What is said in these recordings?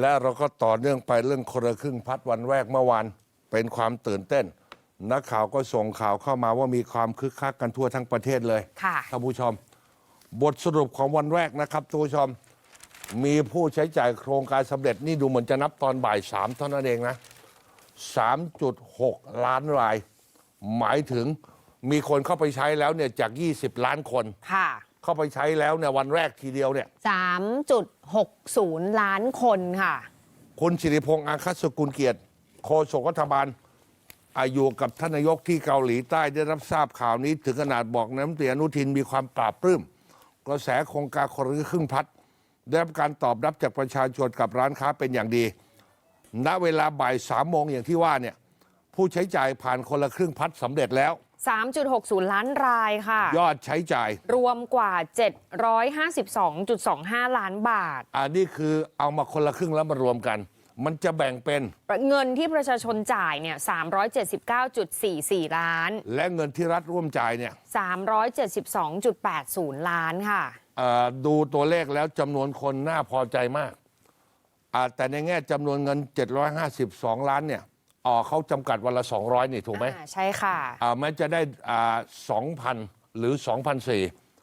และเราก็ต่อเนื่องไปเรื่องคนละครึ่งพัดวันแรกเมื่อวานเป็นความตื่นเต้น นักข่าวก็ส่งข่าวเข้ามาว่ามีความคึกคักกันทั่วทั้งประเทศเลยค่ะท่านผู้ชม บทสรุปของวันแรกนะครับท่านผู้ชม มีผู้ใช้จ่ายโครงการสำเร็จนี่ดูเหมือนจะนับตอนบ่ายสามเท่านั้นเองนะ 3.6 ล้านราย หมายถึงมีคนเข้าไปใช้แล้วเนี่ยจาก 20 ล้านคนค่ะ เข้าไปใช้แล้วเนี่ยวันแรกทีเดียวเนี่ย3.60 ล้านคนค่ะ คุณสิริพงษ์อาคัตสกุลเกียรติโฆษกรัฐบาลอาอยู่กับท่านนายกที่เกาหลีใต้ได้รับทราบข่าวนี้ ถึงขนาดบอกน้ำเตียอนุทินมีความปราบปลื้มกระแสโครงการคนละครึ่งพัดได้รับการตอบรับจากประชาชนกับร้านค้าเป็นอย่างดี ณเวลาบ่ายสามโมงอย่างที่ว่าเนี่ยผู้ใช้จ่ายผ่านคนละครึ่งพัดสำเร็จแล้ว 3.60 ล้านรายค่ะ ยอดใช้จ่าย รวมกว่า 752.25 ล้านบาท อันนี้คือเอามาคนละครึ่งแล้วมารวมกัน มันจะแบ่งเป็น เงินที่ประชาชนจ่ายเนี่ย379.44 ล้าน และเงินที่รัฐร่วมจ่ายเนี่ย372.80 ล้านค่ะเอ่อดูตัวเลขแล้วจำนวนคนน่าพอใจมากอ่าแต่ในแง่จำนวนเงิน 752 ล้านเนี่ย อ๋อเขาจำกัดวันละ 200 นี่ถูกไหมอ่าใช่ค่ะ อ่าแม้จะได้อ่า2,000 หรือ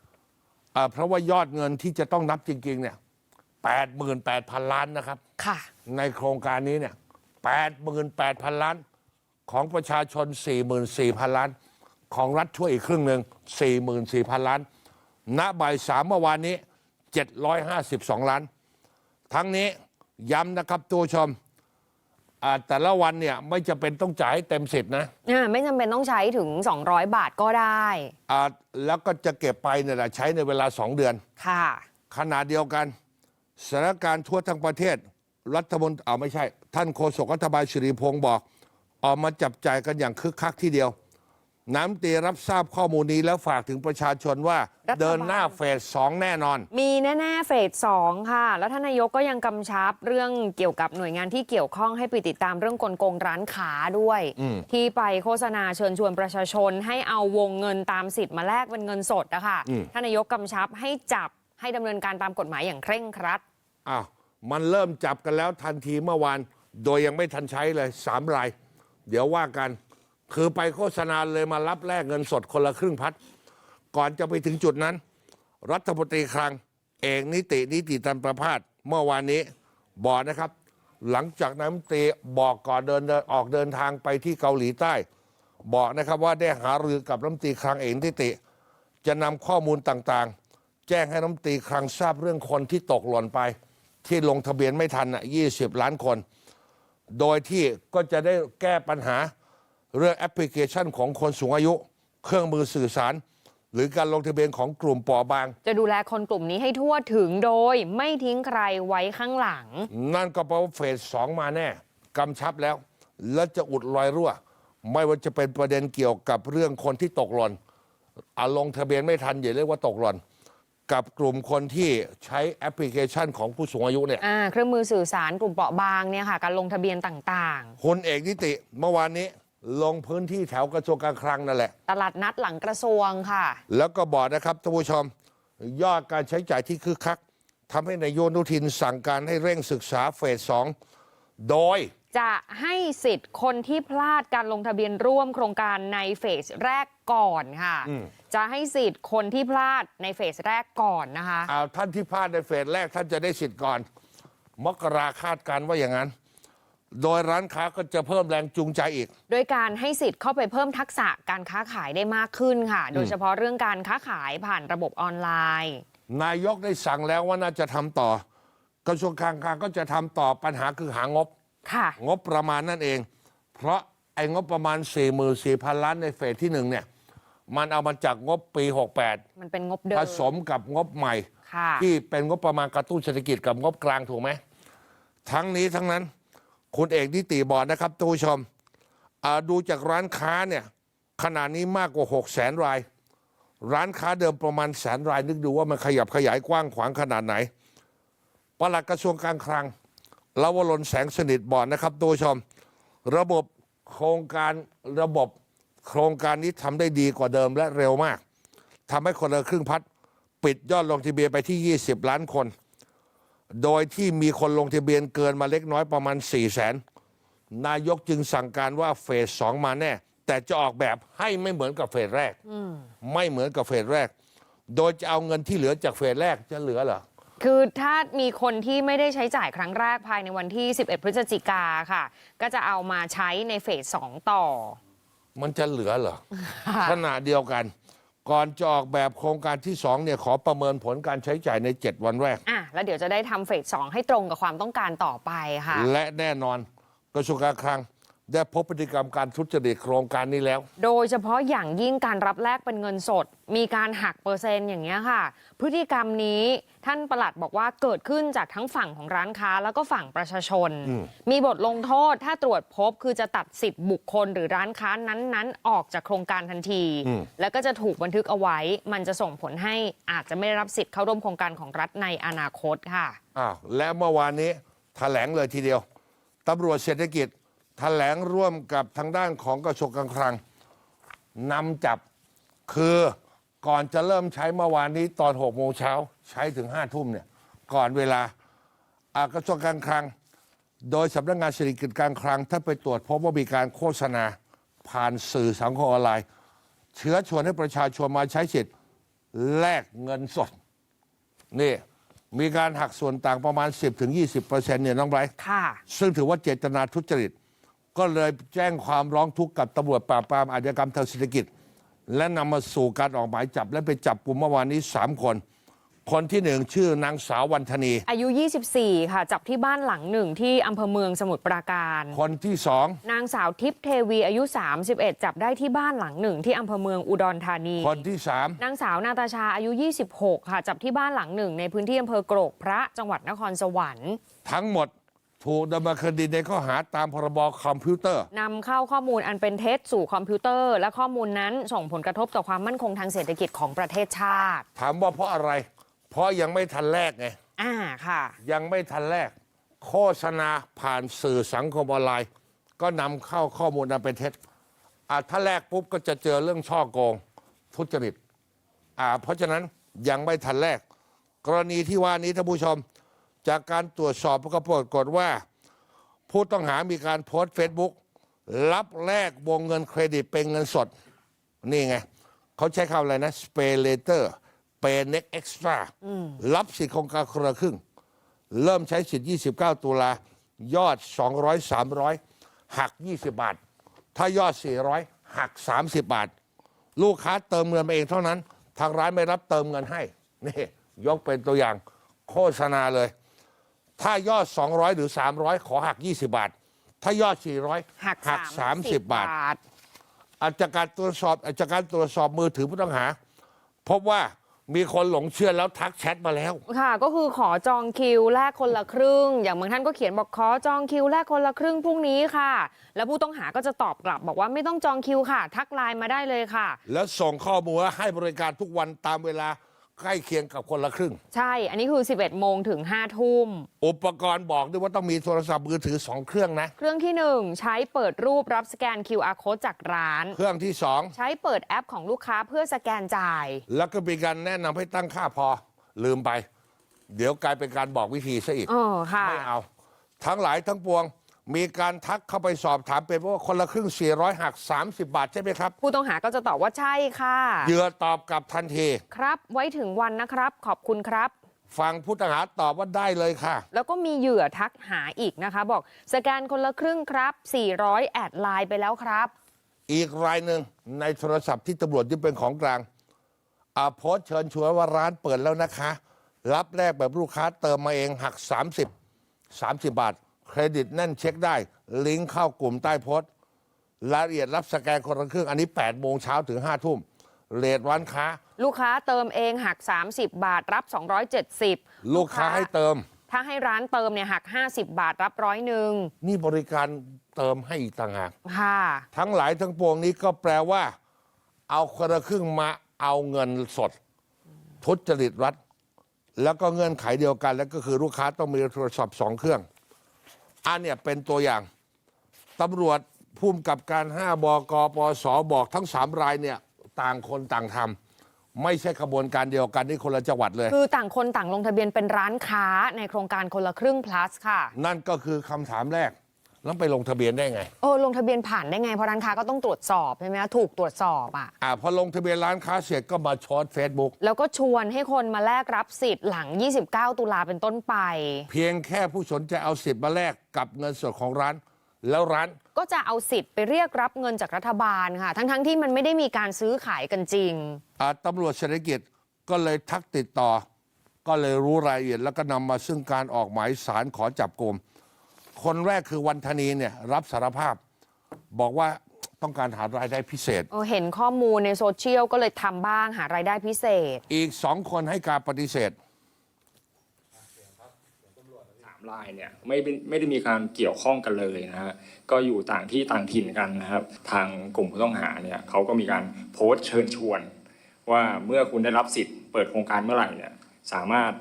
2,004อ่าเพราะว่ายอดเงินที่จะต้องนับจริง ๆ เนี่ย88,000 ล้านนะครับ ค่ะ ในโครงการนี้เนี่ย88,000 ล้าน ของประชาชน 44,000 ล้าน ของรัฐช่วยอีกครึ่งหนึ่ง44,000 ล้าน ณ บ่ายสามเมื่อวานนี้ 752 ล้าน ทั้งนี้ย้ำนะครับตัวชม อ่าแต่ละวันเนี่ยไม่จะเป็นต้องจ่ายให้เต็มสิทธิ์นะอ่าไม่จำเป็นต้องใช้ถึง 200 บาทก็ได้ อ่าแล้วก็จะเก็บไปเนี่ยแหละใช้ในเวลา 2 เดือน ค่ะ ขณะเดียวกันสถานการณ์ทั่วทั้งประเทศ รัฐมนตรีเอาไม่ใช่ ท่านโฆษกรัฐบาลสิริพงศ์บอก ออกมาจับจ่ายกันอย่างคึกคักทีเดียว น้ำตีรับทราบข้อมูลนี้แล้วฝากถึงประชาชนว่า รัฐบาล เดินหน้าเฟสสองแน่นอน มีแน่ๆเฟสสองค่ะ แล้วท่านนายกก็ยังกำชับเรื่องเกี่ยวกับหน่วยงานที่เกี่ยวข้องให้ไปติดตามเรื่องกลโกงร้านค้าด้วย อืม ที่ไปโฆษณาเชิญชวนประชาชน ให้เอาวงเงินตามสิทธิ์มาแลกเป็นเงินสดนะคะท่านนายกกำชับให้จับให้ดำเนินการตามกฎหมายอย่างเคร่งครัด อ้าวมันเริ่มจับกันแล้วทันทีเมื่อวาน โดยยังไม่ทันใช้เลยสามราย เดี๋ยวว่ากัน คือไปโฆษณาเลยมารับแลกเงินสดคนละครึ่งพัด ก่อนจะไปถึงจุดนั้น รัฐมนตรีคลัง เอกนิตินิติตันประพาสเมื่อวานนี้บอกนะครับ หลังจากนั้นตรีบอกก่อนเดินออกเดินทางไปที่เกาหลีใต้ บอกนะครับว่าได้หารือกับรัฐมนตรีคลังเอกนิติ จะนำข้อมูลต่างๆ แจ้งให้รัฐมนตรีคลังทราบเรื่องคนที่ตกหล่นไป ที่ลงทะเบียนไม่ทันอะ20ล้านคน โดยที่ก็จะได้แก้ปัญหา เรื่องแอปพลิเคชันของคนสูงอายุ เครื่องมือสื่อสาร หรือการลงทะเบียนของกลุ่มเปราะบาง จะดูแลคนกลุ่มนี้ให้ทั่วถึงโดยไม่ทิ้งใครไว้ข้างหลัง นั่นก็แปลว่าเฟสสองมาแน่กำชับแล้ว และจะอุดรอยรั่ว ไม่ว่าจะเป็นประเด็นเกี่ยวกับเรื่องคนที่ตกหล่นอาลงทะเบียนไม่ทันอย่าเรียกว่าตกหล่นกับกลุ่มคนที่ใช้แอปพลิเคชันของผู้สูงอายุเนี่ยอ่าเครื่องมือสื่อสารกลุ่มเปราะบางเนี่ยค่ะ การลงทะเบียนต่างคุณเอกนิติเมื่อวานนี้ ลงพื้นที่แถวกระทรวงการคลังนั่นแหละๆตลาดนัดหลังกระทรวงค่ะ แล้วก็บอกนะครับท่านผู้ชม ยอดการใช้จ่ายที่คึกคักทำให้นายโยอนุทินสั่งการให้เร่งศึกษาเฟสสองโดยจะให้สิทธิ์คนที่พลาดการลงทะเบียนร่วมโครงการในเฟสแรกก่อนค่ะ จะให้สิทธิ์คนที่พลาดในเฟสแรกก่อนนะคะเอาท่านที่พลาดในเฟสแรกท่านจะได้สิทธิ์ก่อน มกราคาดการณ์ว่าอย่างนั้น โดยร้านค้าก็จะเพิ่มแรงจูงใจอีก โดยการให้สิทธิ์เข้าไปเพิ่มทักษะการค้าขายได้มากขึ้นค่ะ โดยเฉพาะเรื่องการค้าขายผ่านระบบออนไลน์ นายกได้สั่งแล้วว่าน่าจะทำต่อกระทรวงการคลังก็จะทำต่อปัญหาคือหางบ ค่ะ งบประมาณนั่นเอง เพราะไอ้งบประมาณ 4 4 0 0 0 ล้านในเฟสที่หนึ่งเนี่ย มันเอามาจากงบปีมันเป็นงบเดิ68มผสมกับงบใหม่ ค่ะ ที่เป็นงบประมาณกระตุ้นเศรษฐกิจกับงบกลางถูกไหม ทั้งนี้ทั้งนั้น คุณเอกนิติบอกนะครับทุกผู้ชมดูจากร้านค้าเนี่ยขนาดนี้มากกว่า6 0แสนราย ร้านค้าเดิมประมาณแสนราย นึกดูว่ามันขยับขยายกว้างขวางขนาดไหนปลัดกระทรวงการคลังลาวรนแสงสนิทบอกนะครับทุกผู้ชม ระบบโครงการระบบโครงการนี้ทำได้ดีกว่าเดิมและเร็วมากทำให้คนละครึ่งพัด ปิดยอดลงทะเบียนไปที่ 20 ล้านคน โดยที่มีคนลงทะเบียนเกินมาเล็กน้อยประมาณ 4 0 0แสนนายกจึงสั่งการว่าเฟสสองมาแน่ แต่จะออกแบบให้ไม่เหมือนกับเฟสแรกไม่เหมือนกับเฟสแรก โดยจะเอาเงินที่เหลือจากเฟสแรกจะเหลือเหรอคือถ้ามีคนที่ไม่ได้ใช้จ่ายครั้งแรกภายในวันที่ 11 พฤศจิกาค่ะ ก็จะเอามาใช้ในเฟส2ต่อ มันจะเหลือเหรอขณะเดียวกัน ก่อนจะออกแบบโครงการที่สองเนี่ยขอประเมินผลการใช้จ่ายใน 7 วันแรก อะแล้วเดี๋ยวจะได้ทำเฟส2ให้ตรงกับความต้องการต่อไปค่ะ และแน่นอนกระทรวงการคลัง ได้พบพฤติกรรมการทุจริตโครงการนี้แล้ว โดยเฉพาะอย่างยิ่งการรับแลกเป็นเงินสด มีการหักเปอร์เซ็นต์อย่างเงี้ยค่ะ พฤติกรรมนี้ท่านประหลัดบอกว่าเกิดขึ้นจากทั้งฝั่งของร้านค้า แล้วก็ฝั่งประชาชน มีบทลงโทษถ้าตรวจพบคือจะตัดสิทธิ์บุคคลหรือร้านค้านั้นๆ ออกจากโครงการทันทีอืมแล้วก็จะถูกบันทึกเอาไว้ มันจะส่งผลให้อาจจะไม่ได้รับสิทธิ์เข้าร่วมโครงการของรัฐในอนาคตค่ะอ้าวและเมื่อวานนี้แถลงเลยทีเดียวตำรวจเศรษฐกิจ แถลงร่วมกับทางด้านของกระทรวงการคลังนำจับคือก่อนจะเริ่มใช้เมื่อวานนี้ตอน6โมงเช้าใช้ถึง5ทุ่มเนี่ยก่อนเวลาอ่ากระทรวงการคลัง โดยสำนักงานเศรษฐกิจการคลังถ้าไปตรวจพบว่ามีการโฆษณาผ่านสื่อสังคมออนไลน์ เชื้อชวนให้ประชาชนมาใช้สิทธิ์แลกเงินสดนี่มีการหักส่วนต่างประมาณ 10-20%เนี่ยน้องไบรท์ค่ะซึ่งถือว่าเจตนาทุจริต ก็เลยแจ้งความร้องทุกข์กับตำรวจปราบปรามอาชญากรรมทางเศรษฐกิจ และนำมาสู่การออกหมายจับและไปจับกลุ่มเมื่อวานนี้ 3 คน คนที่หนึ่งชื่อนางสาววันธนี อายุ 24 ค่ะ จับที่บ้านหลังหนึ่งที่อำเภอเมืองสมุทรปราการ คนที่สองนางสาวทิพย์เทวีอายุ 31 จับได้ที่บ้านหลังหนึ่งที่อำเภอเมืองอุดรธานี คนที่สามนางสาวนาตาชาอายุ 26 ค่ะ จับที่บ้านหลังหนึ่งในพื้นที่อำเภอโกรกพระจังหวัดนครสวรรค์ ทั้งหมด ถูกดำเนินคดีในข้อหาตามพรบคอมพิวเตอร์ นำเข้าข้อมูลอันเป็นเท็จสู่คอมพิวเตอร์ และข้อมูลนั้นส่งผลกระทบต่อความมั่นคงทางเศรษฐกิจของประเทศชาติ ถามว่าเพราะอะไร เพราะยังไม่ทันแรกไง อ่าค่ะ ยังไม่ทันแรก โฆษณาผ่านสื่อสังคมออนไลน์ ก็นำเข้าข้อมูลอันเป็นเท็จอ่าถ้าแรกปุ๊บก็จะเจอเรื่องช่อโกง ทุจริตอ่าเพราะฉะนั้นยังไม่ทันแรก กรณีที่ว่านี้ท่านผู้ชม จากการตรวจสอบก็ปรากฏว่า ผู้ต้องหามีการโพสต์เฟซบุ๊กรับแลกวงเงินเครดิตเป็นเงินสด นี่ไง เขาใช้คำอะไรนะ Pay Later Pay Next Extra รับสิทธิ์โครงการคนละครึ่ง เริ่มใช้สิทธิ์ 29 ตุลายอด 200 300 หัก 20 บาท ถ้ายอด 400 หัก 30 บาท ลูกค้าเติมเงินมาเองเท่านั้น ทางร้านไม่รับเติมเงินให้ นี่ ยกเป็นตัวอย่างโฆษณาเลย ถ้ายอด 200 หรือ 300 ขอหัก 20 บาท ถ้ายอด 400 หักหัก 30 บาททอาจจากการตรวจสอบอาจจากการตรวจสอบมือถือผู้ต้องหา พบว่ามีคนหลงเชื่อแล้วทักแชทมาแล้ว ค่ะ ก็คือขอจองคิวแลกคนละครึ่ง อย่างบางท่านก็เขียนบอกขอจองคิวแลกคนละครึ่งพรุ่งนี้ค่ะ แล้วผู้ต้องหาก็จะตอบกลับบอกว่าไม่ต้องจองคิวค่ะ ทักไลน์มาได้เลยค่ะ แล้วส่งข้อมูลว่าให้บริการทุกวันตามเวลา ใกล้เคียงกับคนละครึ่ง ใช่ อันนี้คือ 11 โมงถึง 5 ทุ่ม อุปกรณ์บอกด้วยว่าต้องมีโทรศัพท์มือถือสองเครื่องนะ เครื่องที่ 1 ใช้เปิดรูปรับสแกน QR code จากร้าน เครื่องที่สองใช้เปิดแอปของลูกค้าเพื่อสแกนจ่าย แล้วก็มีการแนะนำให้ตั้งค่าพอลืมไป เดี๋ยวกลายเป็นการบอกวิธีซะอีก เออค่ะ ไม่เอา ทั้งหลายทั้งปวง มีการทักเข้าไปสอบถามเป็นว่าคนละครึ่ง 400 หัก 30 บาทใช่ไหมครับ ผู้ต้องหาก็จะตอบว่าใช่ค่ะ เหยื่อตอบกลับทันที ครับ ไว้ถึงวันนะครับ ขอบคุณครับฟังผู้ต้องหาตอบว่าได้เลยค่ะ แล้วก็มีเหยื่อทักหาอีกนะคะ บอกสแกนคนละครึ่งครับ 400 แอดไลน์ไปแล้วครับ อีกรายหนึ่งในโทรศัพท์ที่ตำรวจที่เป็นของกลางอาโพสต์เชิญชวนว่าร้านเปิดแล้วนะคะ รับแรกแบบลูกค้าเติมมาเองหัก 30 30 บาท เครดิตแน่นเช็คได้ ลิงก์เข้ากลุ่มใต้โพสต์รายละเอียดรับสแกนคนละครึ่งอันนี้8โมงเช้าถึง5ทุ่มเลทร้านค้า ลูกค้าเติมเองหัก 30 บาทรับ 270 ลูกค้าให้เติม ถ้าให้ร้านเติมเนี่ยหัก 50 บาทรับร้อยหนึ่งนี่บริการเติมให้อีกต่างหากค่ะทั้งหลายทั้งปวงนี้ก็แปลว่า เอาคนละครึ่งมาเอาเงินสด ทุจริตรัฐ แล้วก็เงื่อนไขเดียวกัน แล้วก็คือลูกค้าต้องมีโทรศัพท์สองเครื่อง อันเนี้ยเป็นตัวอย่างตำรวจภูมิกับการ 5 บกปสบอกทั้งสามรายเนี่ยต่างคนต่างทไม่ใช่ขบวนการเดียวกันที่คนละจังหวัดเลย คือต่างคนต่างลงทะเบียนเป็นร้านค้าในโครงการคนละครึ่ง plus ค่ะ นั่นก็คือคำถามแรก แล้วไปลงทะเบียนได้ไงเออลงทะเบียนผ่านได้ไงเพราะร้านค้าก็ต้องตรวจสอบใช่ไหมคะถูกตรวจสอบอะอ่าพอลงทะเบียนร้านค้าเสร็จก็มาช็อตเฟซบุ๊กแล้วก็ชวนให้คนมาแลกรับสิทธิ์หลัง 29 ตุลาเป็นต้นไป เพียงแค่ผู้สนใจเอาสิทธิ์มาแลกกับเงินสดของร้าน แล้วร้านก็จะเอาสิทธิ์ไปเรียกรับเงินจากรัฐบาลค่ะ ทั้งๆที่มันไม่ได้มีการซื้อขายกันจริงอ่าตำรวจเศรษฐกิจก็เลยทักติดต่อ ก็เลยรู้รายละเอียดแล้วก็นำมาซึ่งการออกหมายสารขอจับกลุ่ม คนแรกคือวันธนีเนี่ยรับสารภาพ บอกว่าต้องการหารายได้พิเศษ เออเห็นข้อมูลในโซเชียลก็เลยทำบ้างหารายได้พิเศษ อีกสองคนให้การปฏิเสธ สามรายเนี่ยไม่เป็นไม่ได้มีการเกี่ยวข้องกันเลยนะฮะก็อยู่ต่างที่ต่างถิ่นกันนะครับ ทางกลุ่มผู้ต้องหาเนี่ยเขาก็มีการโพสต์เชิญชวน ว่าเมื่อคุณได้รับสิทธิ์เปิดโครงการเมื่อไหร่เนี่ยสามารถ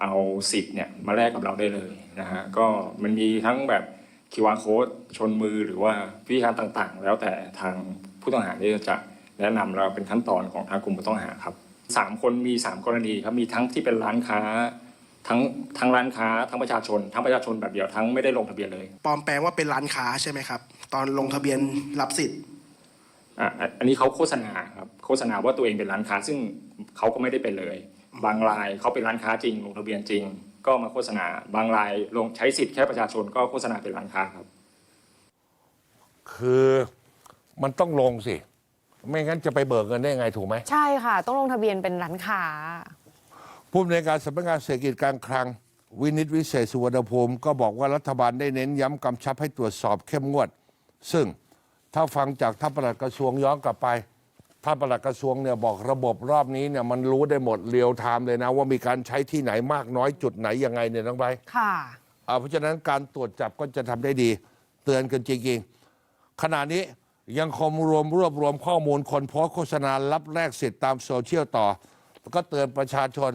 เอาสิทธิ์เนี่ยมาแลกกับเราได้เลย นะฮะก็มันมีทั้งแบบ QR code ชนมือหรือว่าวิธีการต่างๆ แล้วแต่ทางผู้ต้องหาที่จะแนะนำเราเป็นขั้นตอนของทางกลุ่มผู้ต้องหาครับสามคนมีสามกรณีครับมีทั้งที่เป็นร้านค้าทั้งทั้งร้านค้าทั้งประชาชน ทั้งประชาชนแบบเดียวทั้งไม่ได้ลงทะเบียนเลยปลอมแปลงว่าเป็นร้านค้าใช่ไหมครับ ตอนลงทะเบียนรับสิทธิ์อะอะอันนี้เขาโฆษณาครับโฆษณาว่าตัวเองเป็นร้านค้าซึ่งเขาก็ไม่ได้เป็นเลย บางรายเขาเป็นร้านค้าจริง ลงทะเบียนจริง ก็มาโฆษณา บางรายลงใช้สิทธิ์แค่ประชาชนก็โฆษณาเป็นร้านค้าครับ คือมันต้องลงสิ ไม่งั้นจะไปเบิกเงินได้ไงถูกไหมใช่ค่ะ ต้องลงทะเบียนเป็นร้านค้า ผู้อำนวยการสำนักงานเศรษฐกิจการคลัง วินิตวิเศษสุวรรณภูมิ ก็บอกว่ารัฐบาลได้เน้นย้ำกำชับให้ตรวจสอบเข้มงวด ซึ่งถ้าฟังจากท่านปลัดกระทรวงย้อนกลับไป ท่านปลัดกระทรวงเนี่ยบอกระบบรอบนี้เนี่ยมันรู้ได้หมดเรียวไทม์เลยนะ ว่ามีการใช้ที่ไหนมากน้อยจุดไหนยังไงเนี่ยน้องใบร์ทค่ะ อ่าเพราะฉะนั้นการตรวจจับก็จะทำได้ดี เตือนกันจริงๆขณะนี้ยังคงรวมรวบรวมข้อมูลคนโพสต์โฆษณารับแลกสิทธิ์ตามโซเชียลต่อแล้วก็เตือนประชาชน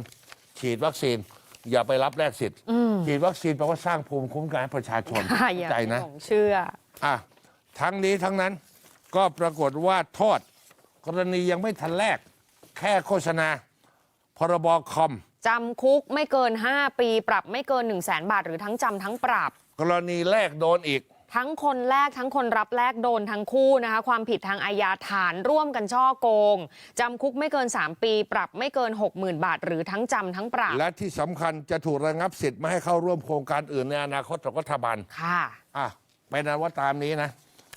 ฉีดวัคซีน อย่าไปรับแลกสิทธิ์ฉีดวัคซีนแปลว่าสร้างภูมิคุ้มกันให้ประชาชนค่ะอย่าใจไปนะ หลงเชื่อ อะทั้งนี้ทั้งนั้นก็ปรากฏว่าโทษ กรณียังไม่ทันแลกแค่โฆษณา พรบคอม จำคุกไม่เกิน 5 ปี ปรับไม่เกิน 1 0 0 0 0แบาท หรือทั้งจำทั้งปรับ กรณีแลกโดนอีก ทั้งคนแรกทั้งคนรับแลกโดนทั้งคู่นะคะ ความผิดทางอาญาฐานร่วมกันช่อโกง จำคุกไม่เกิน 3 ปี ปรับไม่เกิน 60,000 บาท หรือทั้งจำทั้งปรับและที่สำคัญจะถูกระงับสิทธิ์ไม่ให้เข้าร่วมโครงการอื่นในอนาคตของรัฐบาลค่ะ อะไปนั้นว่าตามนี้นะ